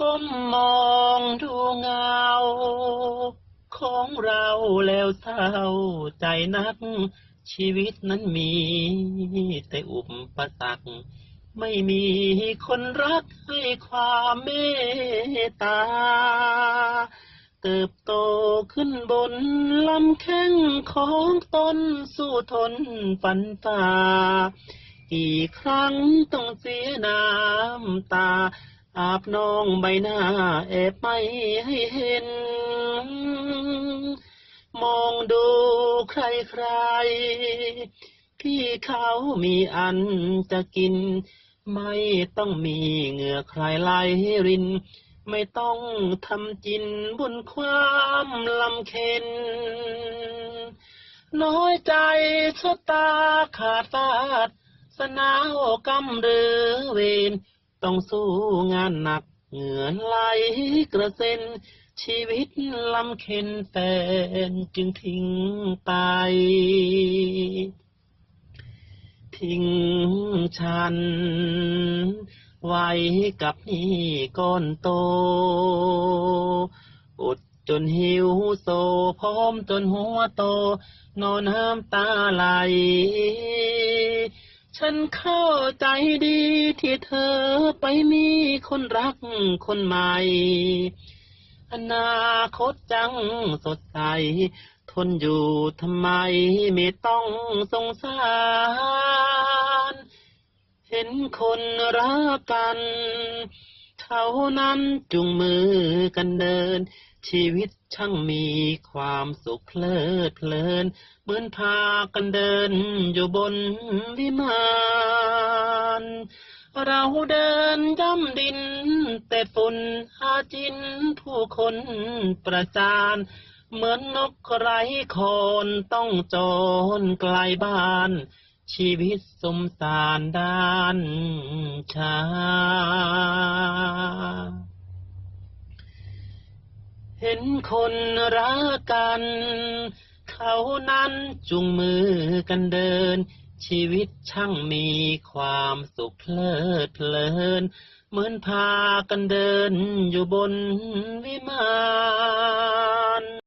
ก้มมองดูเงา ของเราแล้วเศร้าใจนัก ชีวิตนั้นมี แต่อุปสรรคไม่มีคนรักให้ความเมตตา เติบโตขึ้นบนลำแข้งของตนสู้ทนฝันฝ่ากี่ครั้งต้องเสียน้ำตา อาบน้องใบหน้าแอบไม่ให้เห็น มองดูใครใครๆที่เขามีอันจะกิน ไม่ต้องมีเหงื่อใครไหลริน ไม่ต้องทำจินบนความลำเค็น น้อยใจชะตาขาดฟาด สนาวกำเรือเวน ต้องสู้งานหนักเหงื่อไหลกระเซ็น ชีวิตลำเค็นแฟนจึงทิ้งไป ทิ้งฉัน ไว้กับนี่ก้อนโตอดจนหิวโซพร้อมจนหัวโต นอนน้ำตาไหล ฉันเข้าใจดีที่เธอไปมีคนรักคนใหม่ อนาคตจังสดใส ทนอยู่ทำไมไม่ต้องสงสาร เห็นคนรักกัน เท่านั้นจุงมือกันเดิน ชีวิตช่างมีความสุขเพลิดเพลิน เหมือนพากันเดินอยู่บนวิมานเราเดินย่ำดิน แต่ฝุ่นอาจินผู้คนประจานเหมือนนกไร้คนต้องจรไกลบ้าน ชีวิตสมสารด้านชา เห็นคนรักกัน เขานั้นจุงมือกันเดิน ชีวิตช่างมีความสุขเพลิดเพลิน เหมือนพากันเดินอยู่บนวิมาน